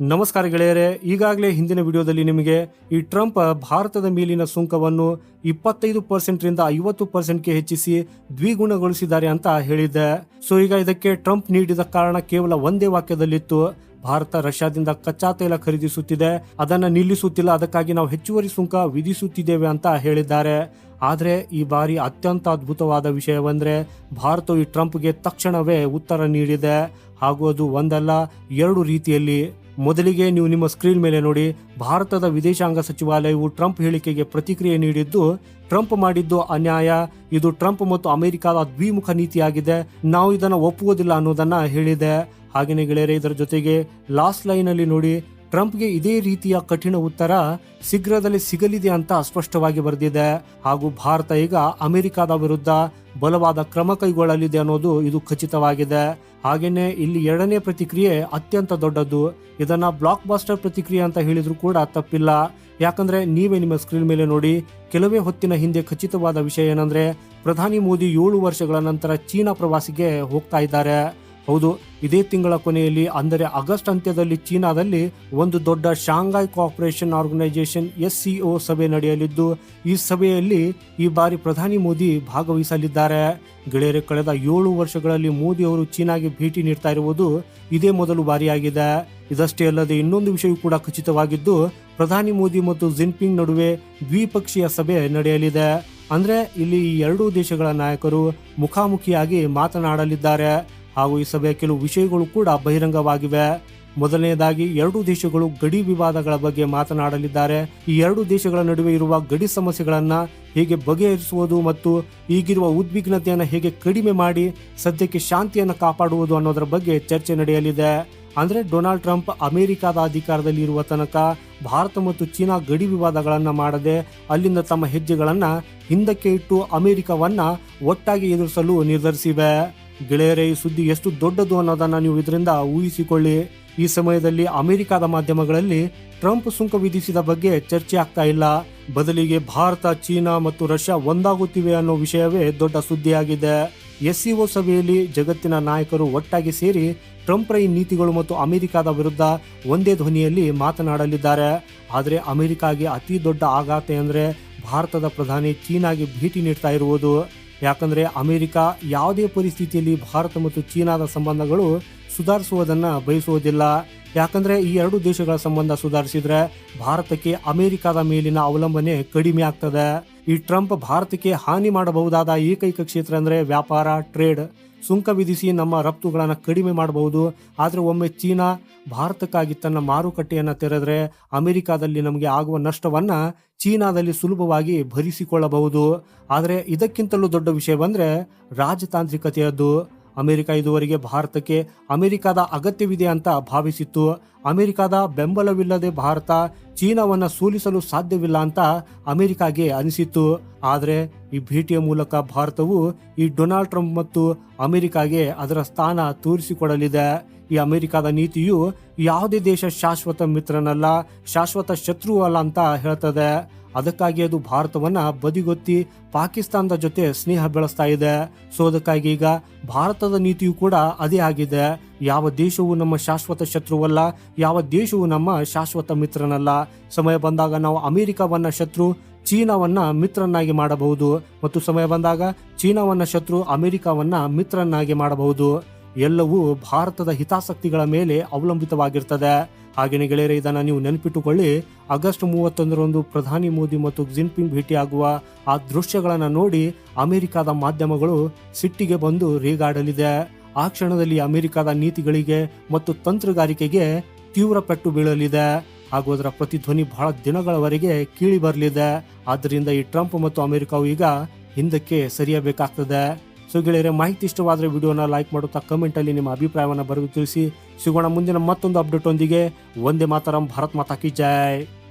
ನಮಸ್ಕಾರ ಗೆಳೆಯರೆ, ಈಗಾಗಲೇ ಹಿಂದಿನ ವಿಡಿಯೋದಲ್ಲಿ ನಿಮಗೆ ಈ ಟ್ರಂಪ್ ಭಾರತದ ಮೇಲಿನ ಸುಂಕವನ್ನು ಇಪ್ಪತ್ತೈದು ಪರ್ಸೆಂಟ್ ರಿಂದ ಐವತ್ತು ಪರ್ಸೆಂಟ್ಗೆ ಹೆಚ್ಚಿಸಿ ದ್ವಿಗುಣಗೊಳಿಸಿದ್ದಾರೆ ಅಂತ ಹೇಳಿದ್ದೆ. ಸೊ ಈಗ ಇದಕ್ಕೆ ಟ್ರಂಪ್ ನೀಡಿದ ಕಾರಣ ಕೇವಲ ಒಂದೇ ವಾಕ್ಯದಲ್ಲಿತ್ತು. ಭಾರತ ರಷ್ಯಾದಿಂದ ಕಚ್ಚಾ ತೈಲ ಖರೀದಿಸುತ್ತಿದೆ. ಅದನ್ನ ನಿಲ್ಲಿಸುತ್ತಿಲ್ಲ, ಅದಕ್ಕಾಗಿ ನಾವು ಹೆಚ್ಚುವರಿ ಸುಂಕ ವಿಧಿಸುತ್ತಿದ್ದೇವೆ ಅಂತ ಹೇಳಿದ್ದಾರೆ. ಆದರೆ ಈ ಬಾರಿ ಅತ್ಯಂತ ಅದ್ಭುತವಾದ ವಿಷಯವೆಂದರೆ ಭಾರತವು ಈ ಟ್ರಂಪ್ಗೆ ತಕ್ಷಣವೇ ಉತ್ತರ ನೀಡಿದೆ. ಹಾಗೂ ಅದು ಒಂದಲ್ಲ, ಎರಡು ರೀತಿಯಲ್ಲಿ. ಮೊದಲಿಗೆ ನೀವು ನಿಮ್ಮ ಸ್ಕ್ರೀನ್ ಮೇಲೆ ನೋಡಿ, ಭಾರತದ ವಿದೇಶಾಂಗ ಸಚಿವಾಲಯವು ಟ್ರಂಪ್ ಹೇಳಿಕೆಗೆ ಪ್ರತಿಕ್ರಿಯೆ ನೀಡಿದ್ದು, ಟ್ರಂಪ್ ಮಾಡಿದ್ದು ಅನ್ಯಾಯ, ಇದು ಟ್ರಂಪ್ ಮತ್ತು ಅಮೆರಿಕದ ದ್ವಿಮುಖ ನೀತಿಯಾಗಿದೆ, ನಾವು ಇದನ್ನು ಒಪ್ಪುವುದಿಲ್ಲ ಅನ್ನೋದನ್ನ ಹೇಳಿದೆ. ಹಾಗೆಯೇ ಗೆಳೆಯರೆ, ಇದರ ಜೊತೆಗೆ ಲಾಸ್ಟ್ ಲೈನ್ ಅಲ್ಲಿ ನೋಡಿ, ಟ್ರಂಪ್ಗೆ ಇದೇ ರೀತಿಯ ಕಠಿಣ ಉತ್ತರ ಶೀಘ್ರದಲ್ಲಿ ಸಿಗಲಿದೆ ಅಂತ ಸ್ಪಷ್ಟವಾಗಿ ಬರೆದಿದೆ. ಹಾಗೂ ಭಾರತ ಈಗ ಅಮೆರಿಕದ ವಿರುದ್ಧ ಬಲವಾದ ಕ್ರಮ ಕೈಗೊಳ್ಳಲಿದೆ ಅನ್ನೋದು ಇದು ಖಚಿತವಾಗಿದೆ. ಹಾಗೇನೆ ಇಲ್ಲಿ ಎರಡನೇ ಪ್ರತಿಕ್ರಿಯೆ ಅತ್ಯಂತ ದೊಡ್ಡದು. ಇದನ್ನ ಬ್ಲಾಕ್ ಬಾಸ್ಟರ್ ಪ್ರತಿಕ್ರಿಯೆ ಅಂತ ಹೇಳಿದ್ರು ಕೂಡ ತಪ್ಪಿಲ್ಲ. ಯಾಕಂದ್ರೆ ನೀವೇ ನಿಮ್ಮ ಸ್ಕ್ರೀನ್ ಮೇಲೆ ನೋಡಿ, ಕೆಲವೇ ಹೊತ್ತಿನ ಹಿಂದೆ ಖಚಿತವಾದ ವಿಷಯ ಏನಂದ್ರೆ, ಪ್ರಧಾನಿ ಮೋದಿ ಏಳು ವರ್ಷಗಳ ನಂತರ ಚೀನಾ ಪ್ರವಾಸಿಗೆ ಹೋಗ್ತಾ ಇದ್ದಾರೆ. ಹೌದು, ಇದೇ ತಿಂಗಳ ಕೊನೆಯಲ್ಲಿ ಅಂದರೆ ಆಗಸ್ಟ್ ಅಂತ್ಯದಲ್ಲಿ ಚೀನಾದಲ್ಲಿ ಒಂದು ದೊಡ್ಡ ಶಾಂಘೈ ಕೋಆಪರೇಷನ್ ಆರ್ಗನೈಸೇಷನ್ ಎಸ್ ಸಭೆ ನಡೆಯಲಿದ್ದು, ಈ ಸಭೆಯಲ್ಲಿ ಈ ಬಾರಿ ಪ್ರಧಾನಿ ಮೋದಿ ಭಾಗವಹಿಸಲಿದ್ದಾರೆ. ಗೆಳೆಯರೆ, ಕಳೆದ ಏಳು ವರ್ಷಗಳಲ್ಲಿ ಮೋದಿ ಅವರು ಚೀನಾಗೆ ಭೇಟಿ ನೀಡ್ತಾ ಇರುವುದು ಇದೇ ಮೊದಲು ಬಾರಿಯಾಗಿದೆ. ಇದಷ್ಟೇ ಅಲ್ಲದೆ ಇನ್ನೊಂದು ವಿಷಯವೂ ಕೂಡ ಖಚಿತವಾಗಿದ್ದು, ಪ್ರಧಾನಿ ಮೋದಿ ಮತ್ತು ಜಿನ್ಪಿಂಗ್ ನಡುವೆ ದ್ವಿಪಕ್ಷೀಯ ಸಭೆ ನಡೆಯಲಿದೆ. ಅಂದ್ರೆ ಇಲ್ಲಿ ಈ ಎರಡೂ ದೇಶಗಳ ನಾಯಕರು ಮುಖಾಮುಖಿಯಾಗಿ ಮಾತನಾಡಲಿದ್ದಾರೆ. ಹಾಗೂ ಈ ಸಭೆಯ ಕೆಲವು ವಿಷಯಗಳು ಕೂಡ ಬಹಿರಂಗವಾಗಿವೆ. ಮೊದಲನೆಯದಾಗಿ ಎರಡು ದೇಶಗಳು ಗಡಿ ವಿವಾದಗಳ ಬಗ್ಗೆ ಮಾತನಾಡಲಿದ್ದಾರೆ. ಈ ಎರಡು ದೇಶಗಳ ನಡುವೆ ಇರುವ ಗಡಿ ಸಮಸ್ಯೆಗಳನ್ನ ಹೇಗೆ ಬಗೆಹರಿಸುವುದು ಮತ್ತು ಈಗಿರುವ ಉದ್ವಿಗ್ನತೆಯನ್ನು ಹೇಗೆ ಕಡಿಮೆ ಮಾಡಿ ಸದ್ಯಕ್ಕೆ ಶಾಂತಿಯನ್ನು ಕಾಪಾಡುವುದು ಅನ್ನೋದರ ಬಗ್ಗೆ ಚರ್ಚೆ ನಡೆಯಲಿದೆ. ಅಂದ್ರೆ ಡೊನಾಲ್ಡ್ ಟ್ರಂಪ್ ಅಮೆರಿಕದ ಅಧಿಕಾರದಲ್ಲಿ ಇರುವ ತನಕ ಭಾರತ ಮತ್ತು ಚೀನಾ ಗಡಿ ವಿವಾದಗಳನ್ನು ಮಾಡದೆ ಅಲ್ಲಿಂದ ತಮ್ಮ ಹೆಜ್ಜೆಗಳನ್ನು ಹಿಂದಕ್ಕೆ ಇಟ್ಟು ಅಮೆರಿಕವನ್ನ ಒಟ್ಟಾಗಿ ಎದುರಿಸಲು ನಿರ್ಧರಿಸಿವೆ. ಗೆಳೆಯರೇ, ಈ ಸುದ್ದಿ ಎಷ್ಟು ದೊಡ್ಡದು ಅನ್ನೋದನ್ನ ನೀವು ಇದರಿಂದ ಊಹಿಸಿಕೊಳ್ಳಿ. ಈ ಸಮಯದಲ್ಲಿ ಅಮೆರಿಕದ ಮಾಧ್ಯಮಗಳಲ್ಲಿ ಟ್ರಂಪ್ ಸುಂಕ ವಿಧಿಸಿದ ಬಗ್ಗೆ ಚರ್ಚೆ ಆಗ್ತಾ ಇಲ್ಲ. ಬದಲಿಗೆ ಭಾರತ, ಚೀನಾ ಮತ್ತು ರಷ್ಯಾ ಒಂದಾಗುತ್ತಿವೆ ಅನ್ನೋ ವಿಷಯವೇ ದೊಡ್ಡ ಸುದ್ದಿಯಾಗಿದೆ. ಎಸ್ಸಿಒ ಸಭೆಯಲ್ಲಿ ಜಗತ್ತಿನ ನಾಯಕರು ಒಟ್ಟಾಗಿ ಸೇರಿ ಟ್ರಂಪ್ರ ಈ ನೀತಿಗಳು ಮತ್ತು ಅಮೆರಿಕದ ವಿರುದ್ಧ ಒಂದೇ ಧ್ವನಿಯಲ್ಲಿ ಮಾತನಾಡಲಿದ್ದಾರೆ. ಆದರೆ ಅಮೆರಿಕಾಗೆ ಅತಿ ದೊಡ್ಡ ಆಘಾತ ಎಂದರೆ ಭಾರತದ ಪ್ರಧಾನಿ ಚೀನಾಗೆ ಭೇಟಿ ನೀಡ್ತಾ ಇರುವುದು. ಯಾಕಂದ್ರೆ ಅಮೆರಿಕ ಯಾವುದೇ ಪರಿಸ್ಥಿತಿಯಲ್ಲಿ ಭಾರತ ಮತ್ತು ಚೀನಾದ ಸಂಬಂಧಗಳು ಸುಧಾರಿಸುವುದನ್ನ ಬಯಸುವುದಿಲ್ಲ. ಯಾಕಂದ್ರೆ ಈ ಎರಡು ದೇಶಗಳ ಸಂಬಂಧ ಸುಧಾರಿಸಿದ್ರೆ ಭಾರತಕ್ಕೆ ಅಮೆರಿಕದ ಮೇಲಿನ ಅವಲಂಬನೆ ಕಡಿಮೆ ಆಗ್ತದೆ. ಈ ಟ್ರಂಪ್ ಭಾರತಕ್ಕೆ ಹಾನಿ ಮಾಡಬಹುದಾದ ಏಕೈಕ ಕ್ಷೇತ್ರ ಅಂದ್ರೆ ವ್ಯಾಪಾರ, ಟ್ರೇಡ್. ಸುಂಕ ವಿಧಿಸಿ ನಮ್ಮ ರಫ್ತುಗಳನ್ನು ಕಡಿಮೆ ಮಾಡಬಹುದು. ಆದರೆ ಒಮ್ಮೆ ಚೀನಾ ಭಾರತಕ್ಕಾಗಿ ತನ್ನ ಮಾರುಕಟ್ಟೆಯನ್ನು ತೆರೆದರೆ ಅಮೆರಿಕಾದಲ್ಲಿ ನಮಗೆ ಆಗುವ ನಷ್ಟವನ್ನು ಚೀನಾದಲ್ಲಿ ಸುಲಭವಾಗಿ ಭರಿಸಿಕೊಳ್ಳಬಹುದು. ಆದರೆ ಇದಕ್ಕಿಂತಲೂ ದೊಡ್ಡ ವಿಷಯ ಬಂದರೆ ರಾಜತಾಂತ್ರಿಕತೆಯದ್ದು. ಅಮೆರಿಕ ಇದುವರೆಗೆ ಭಾರತಕ್ಕೆ ಅಮೆರಿಕದ ಅಗತ್ಯವಿದೆ ಅಂತ ಭಾವಿಸಿತ್ತು. ಅಮೆರಿಕದ ಬೆಂಬಲವಿಲ್ಲದೆ ಭಾರತ ಚೀನಾವನ್ನ ಸೋಲಿಸಲು ಸಾಧ್ಯವಿಲ್ಲ ಅಂತ ಅಮೆರಿಕಾಗೆ ಅನಿಸಿತ್ತು. ಆದರೆ ಈ ಭೇಟಿಯ ಮೂಲಕ ಭಾರತವು ಈ ಡೊನಾಲ್ಡ್ ಟ್ರಂಪ್ ಮತ್ತು ಅಮೆರಿಕಾಗೆ ಅದರ ಸ್ಥಾನ ತೋರಿಸಿಕೊಡಲಿದೆ. ಈ ಅಮೆರಿಕದ ನೀತಿಯು ಯಾವುದೇ ದೇಶ ಶಾಶ್ವತ ಮಿತ್ರನಲ್ಲ, ಶಾಶ್ವತ ಶತ್ರು ಅಲ್ಲ ಅಂತ ಹೇಳ್ತದೆ. ಅದಕ್ಕಾಗಿ ಅದು ಭಾರತವನ್ನ ಬದಿಗೊತ್ತಿ ಪಾಕಿಸ್ತಾನದ ಜೊತೆ ಸ್ನೇಹ ಬೆಳೆಸ್ತಾ ಇದೆ. ಸೊ ಅದಕ್ಕಾಗಿ ಈಗ ಭಾರತದ ನೀತಿಯು ಕೂಡ ಅದೇ ಆಗಿದೆ. ಯಾವ ದೇಶವು ನಮ್ಮ ಶಾಶ್ವತ ಶತ್ರುವಲ್ಲ, ಯಾವ ದೇಶವು ನಮ್ಮ ಶಾಶ್ವತ ಮಿತ್ರನಲ್ಲ. ಸಮಯ ಬಂದಾಗ ನಾವು ಅಮೆರಿಕವನ್ನ ಶತ್ರು, ಚೀನಾವನ್ನ ಮಿತ್ರನಾಗಿ ಮಾಡಬಹುದು. ಮತ್ತು ಸಮಯ ಬಂದಾಗ ಚೀನಾವನ್ನ ಶತ್ರು ಅಮೆರಿಕವನ್ನ ಮಿತ್ರನಾಗಿ ಮಾಡಬಹುದು. ಎಲ್ಲವೂ ಭಾರತದ ಹಿತಾಸಕ್ತಿಗಳ ಮೇಲೆ ಅವಲಂಬಿತವಾಗಿರ್ತದೆ. ಹಾಗೆಯೇ ಗೆಳೆಯರೆ, ಇದನ್ನು ನೀವು ನೆನಪಿಟ್ಟುಕೊಳ್ಳಿ. ಆಗಸ್ಟ್ ಮೂವತ್ತೊಂದರಂದು ಪ್ರಧಾನಿ ಮೋದಿ ಮತ್ತು ಜಿನ್ಪಿಂಗ್ ಭೇಟಿಯಾಗುವ ಆ ದೃಶ್ಯಗಳನ್ನು ನೋಡಿ ಅಮೆರಿಕದ ಮಾಧ್ಯಮಗಳು ಸಿಟ್ಟಿಗೆ ಬಂದು ರೇಗಾಡಲಿದೆ. ಆ ಕ್ಷಣದಲ್ಲಿ ಅಮೆರಿಕದ ನೀತಿಗಳಿಗೆ ಮತ್ತು ತಂತ್ರಗಾರಿಕೆಗೆ ತೀವ್ರ ಪೆಟ್ಟು ಬೀಳಲಿದೆ. ಹಾಗೂ ಅದರ ಪ್ರತಿಧ್ವನಿ ಬಹಳ ದಿನಗಳವರೆಗೆ ಕೀಳಿ ಬರಲಿದೆ. ಆದ್ದರಿಂದ ಈ ಟ್ರಂಪ್ ಮತ್ತು ಅಮೆರಿಕವು ಈಗ ಹಿಂದಕ್ಕೆ ಸರಿಯಬೇಕಾಗ್ತದೆ. ಸೊ ಗೆಳೆಯರೆ, ಮಾಹಿತಿ ಇಷ್ಟವಾದರೆ ವಿಡಿಯೋನ ಲೈಕ್ ಮಾಡುತ್ತಾ ಕಮೆಂಟಲ್ಲಿ ನಿಮ್ಮ ಅಭಿಪ್ರಾಯವನ್ನು ಬರೆದು ತಿಳಿಸಿ. ಸಿಗೋಣ ಮುಂದಿನ ಮತ್ತೊಂದು ಅಪ್ಡೇಟ್ ಒಂದಿಗೆ. ಒಂದೇ ಮಾತರಂ, ಭಾರತ್ ಮಾತಾ ಕಿ